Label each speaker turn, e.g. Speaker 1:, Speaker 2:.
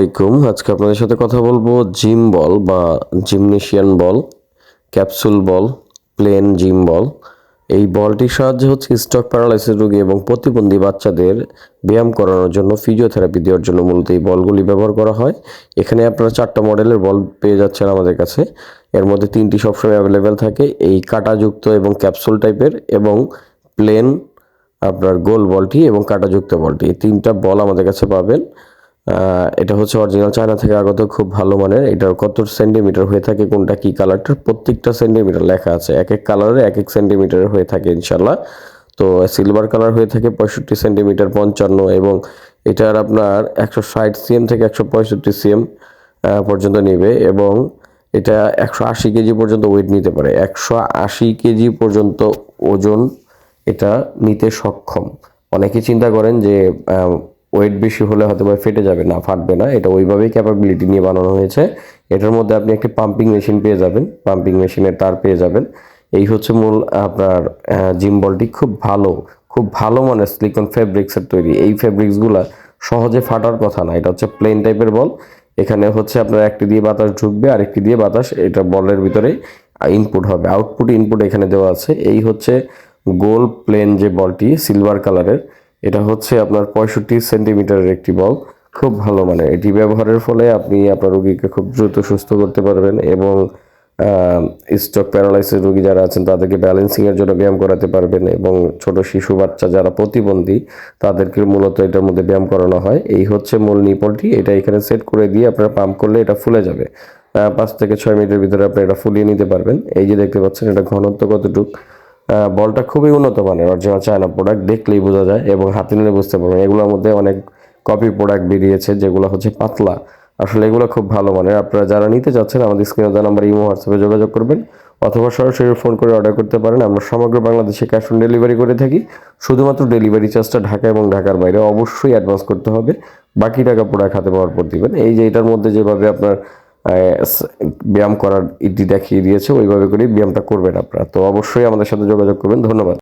Speaker 1: আলাইকুম। আজকে আপনাদের সাথে কথা বলব জিম বল বা gymnasium ball, capsule ball, plain gym ball. এই বলটির সাহায্যে হচ্ছে স্টক প্যারালাইসিস রোগী এবং প্রতিবন্ধী বাচ্চাদের ব্যায়াম করানোর জন্য ফিজিওথেরাপি দেওয়ার জন্য মূলত এই বলগুলি ব্যবহার করা হয়। এখানে আপনারা চারটা মডেলের বল পেয়ে যাচ্ছেন আমাদের কাছে। এর মধ্যে তিনটি সবসময় অ্যাভেলেবেল থাকে, এই কাটাযুক্ত এবং ক্যাপসুল টাইপের এবং প্লেন আপনার গোল বলটি এবং কাটাযুক্ত বলটি। এই তিনটা বল আমাদের কাছে পাবেন। এটা হচ্ছে অরিজিনাল চায়না থেকে আগত খুব ভালো মানের। এটার কত সেন্টিমিটার হয়ে থাকে, কোনটা, কি কালারটার প্রত্যেকটা সেন্টিমিটার লেখা আছে। এক এক কালারে এক এক সেন্টিমিটার হয়ে থাকে ইনশাল্লাহ তো সিলভার কালার হয়ে থাকে পঁয়ষট্টি সেন্টিমিটার পঞ্চান্ন এবং এটার আপনার একশো ষাট সিএম থেকে একশো পঁয়ষট্টি সিএম পর্যন্ত নেবে এবং এটা একশো আশি কেজি পর্যন্ত ওয়েট নিতে পারে। একশো আশি কেজি পর্যন্ত ওজন এটা নিতে সক্ষম। অনেকে চিন্তা করেন যে ওয়েট বেশি হলে হয়তো বা ফেটে যাবে না, ফাটবে না। এটা ওইভাবেই ক্যাপাবিলিটি নিয়ে বানানো হয়েছে। এটার মধ্যে আপনি একটি পাম্পিং মেশিন পেয়ে যাবেন। পাম্পিং মেশিনের তার পেয়ে যাবেন। এই হচ্ছে মূল আপনার জিম বলটি খুব ভালো খুব ভালো মানের সিলিকন ফেব্রিক্সের তৈরি। এই ফেব্রিক্সগুলা সহজে ফাটার কথা না। এটা হচ্ছে প্লেন টাইপের বল এখানে হচ্ছে আপনার একটি দিয়ে বাতাস ঢুকবে আর একটি দিয়ে বাতাস। এটা বলের ভিতরে ইনপুট হবে। আউটপুট ইনপুট এখানে দেওয়া আছে। এই হচ্ছে গোল প্লেন যে বলটি সিলভার কালারের এটা হচ্ছে আপনার পঁয়ষট্টি সেন্টিমিটারের একটি বল। খুব ভালো মানে এটি ব্যবহারের ফলে আপনি আপনার রোগীকে খুব দ্রুত সুস্থ করতে পারবেন এবং স্ট্রোক প্যারালাইসিস রোগী যারা আছেন তাদেরকে ব্যালেন্সিংয়ের জন্য ব্যায়াম করাতে পারবেন এবং ছোট শিশু বাচ্চা যারা প্রতিবন্ধী, তাদেরকে মূলত এটার মধ্যে ব্যায়াম করানো হয়। এই হচ্ছে মূল নিপলটি। এটা এখানে সেট করে দিয়ে আপনারা পাম্প করলে এটা ফুলে যাবে। পাঁচ থেকে ছয় মিনিটের ভিতরে আপনি এটা ফুলিয়ে নিতে পারবেন। এই যে দেখতে পাচ্ছেন এটা ঘনত্ব কতটুক? বলটা খুবই উন্নত মানের অরিজিনাল চায়না প্রোডাক্ট দেখলেই বোঝা যায় এবং হাতে নিলে বুঝতে পারবেন। এগুলোর মধ্যে অনেক কপি প্রোডাক্ট বেরিয়েছে, যেগুলো হচ্ছে পাতলা। আসলে এগুলো খুব ভালো মানের। আপনারা যারা নিতে চাচ্ছেন, আমাদের স্ক্রিনে দেওয়া নাম্বার ইমো হোয়াটসঅ্যাপে যোগাযোগ করবেন অথবা সরাসরি ফোন করে অর্ডার করতে পারেন। আমরা সমগ্র বাংলাদেশে ক্যাশ অন ডেলিভারি করে থাকি। শুধুমাত্র ডেলিভারি চার্জটা ঢাকা এবং ঢাকার বাইরে অবশ্যই অ্যাডভান্স করতে হবে। বাকি টাকা প্রোডাক্ট হাতে পাওয়ার পর দিবেন। এই যে এটার মধ্যে যেভাবে আপনার ব্যায়াম করার ইটি দেখিয়ে দিয়েছে, ওইভাবে করে ব্যায়ামটা করবেন আপনারা। তো অবশ্যই আমাদের সাথে যোগাযোগ করবেন। ধন্যবাদ।